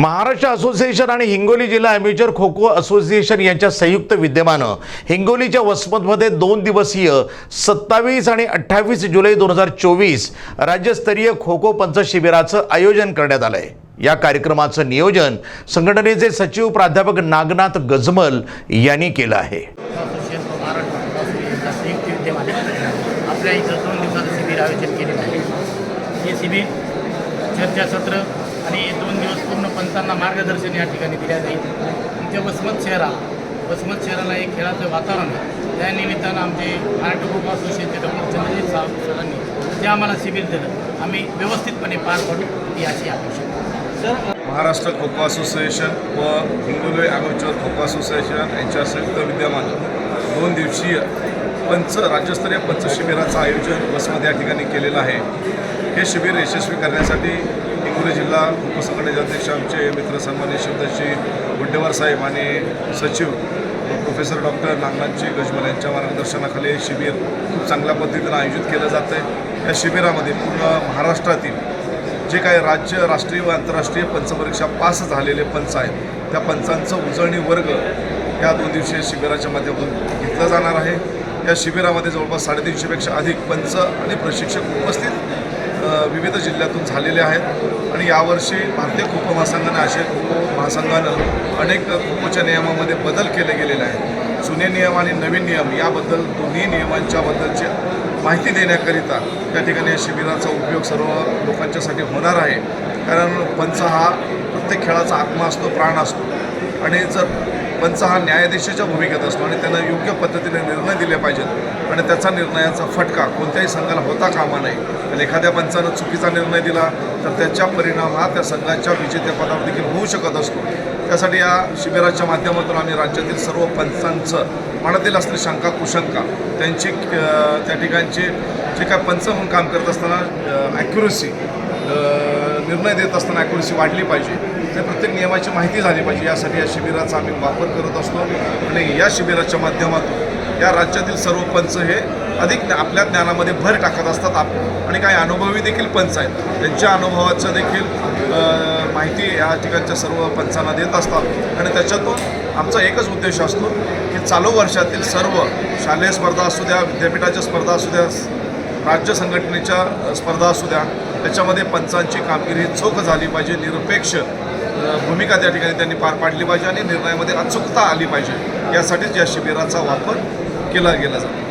Maharashtra association आणि हिंगोली जिल्हा ॲम्युचर kho kho association यांच्या संयुक्त विद्यमानं हिंगोलीच्या वसमतमध्ये दोन दिवसीय सत्तावीस आणि अठ्ठावीस जुलै दोन हजार चोवीस राज्यस्तरीय खो खो पंच शिबिराचं आयोजन करण्यात आलं आहे या कार्यक्रमाचं नियोजन संघटनेचे सचिव प्राध्यापक नागनाथ गजमल यांनी केलं आहे. आपल्या इथं दोन दिवसाचं शिबिर आयोजन केलेलं आहे. हे शिबिर चर्चासत्र आणि दोन दिवस पूर्ण पंचांना मार्गदर्शन या ठिकाणी दिल्या जाईल. आमच्या वसमत शहरा वसमत शहराला एक खेळाचं वातावरण आहे. त्या निमित्तानं आमचे महाराष्ट्र ग्रुप असोसिएशनचे डॉक्टर चंद्रजित सावंत सरांनी जे आम्हाला शिबिर दिलं आम्ही व्यवस्थितपणे पार पडू ही अशी अपेक्षा महाराष्ट्र खो खो असोसिएशन व हिंगोली ॲमेच्युअर खो खो असोसिएशन यांच्या संयुक्त विद्यमानं दोन दिवसीय पंच राज्यस्तरीय पंच शिबिराचं आयोजन वसमत या ठिकाणी केलेलं आहे. हे शिबिर यशस्वी करण्यासाठी हिंगोली जिल्हा उपसंघटनेचे अध्यक्ष आमचे मित्र सन्मान्य शिवदर्शी गुंडेवार साहेब आणि सचिव प्रोफेसर डॉक्टर नागनाथजी गजमल यांच्या मार्गदर्शनाखाली हे शिबिर खूप चांगल्या पद्धतीनं आयोजित केलं जातं आहे. या शिबिरामध्ये पूर्ण महाराष्ट्रातील जे काही राज्य राष्ट्रीय व आंतरराष्ट्रीय पंचपरीक्षा पास झालेले पंच आहेत त्या पंचांचं उजळणी वर्ग या दोन दिवसीय शिबिराच्या माध्यमातून घेतला जाणार आहे. या शिबिरामध्ये जवळपास साडेतीनशेपेक्षा अधिक पंच आणि प्रशिक्षक उपस्थित विविध जिल्ह्यातून झालेले आहेत. आणि यावर्षी भारतीय खो खो महासंघाने आशिया खो खो महासंघानं अनेक खोच्या नियमामध्ये बदल केले गेलेले आहेत. जुने नियम आणि नवीन नियम याबद्दल दोन्ही नियमांच्याबद्दलची माहिती देण्याकरिता त्या ठिकाणी या शिबिराचा उपयोग सर्व लोकांच्यासाठी होणार आहे. कारण पंच हा प्रत्येक खेळाचा आत्मा असतो प्राण असतो. आणि जर पंच हा न्यायाधीशाच्या भूमिकेत असतो आणि त्यांना योग्य पद्धतीने निर्णय दिले पाहिजेत. आणि त्याचा निर्णयाचा फटका कोणत्याही संघाला होता कामा नये. आणि एखाद्या पंचानं चुकीचा निर्णय दिला तर त्याच्या परिणाम हा त्या संघाच्या विजेतेपदावर देखील होऊ शकत असतो. त्यासाठी या शिबिराच्या माध्यमातून आम्ही राज्यातील सर्व पंचांचं मनातील असलेली शंका कुशंका त्यांची त्या ठिकाणचे जे काय पंच म्हणून काम करत असताना ॲक्युरसी निर्णय देत असताना ॲक्युरसी वाढली पाहिजे. ते प्रत्येक नियमाची माहिती झाली पाहिजे. यासाठी या शिबिराचा आम्ही वापर करत असतो आणि या शिबिराच्या माध्यमातून या राज्यातील सर्व पंच हे अधिक आपल्या ज्ञानामध्ये भर टाकत असतात. आप आणि काही अनुभवी देखील पंच आहेत. त्यांच्या अनुभवाचं देखील माहिती या ठिकाणच्या सर्व पंचांना देत असतात. आणि त्याच्यातून आमचा एकच उद्देश असतो की चालू वर्षातील सर्व शालेय स्पर्धा असू द्या विद्यापीठाच्या स्पर्धा असू द्या राज्य संघटनेच्या स्पर्धा असू द्या त्याच्यामध्ये पंचांची कामगिरी चोख झाली पाहिजे निरपेक्ष भूमिका त्या ठिकाणी त्यांनी पार पाडली पाहिजे आणि निर्णयामध्ये अचूकता आली पाहिजे. यासाठीच या शिबिराचा वापर केला गेला जातो.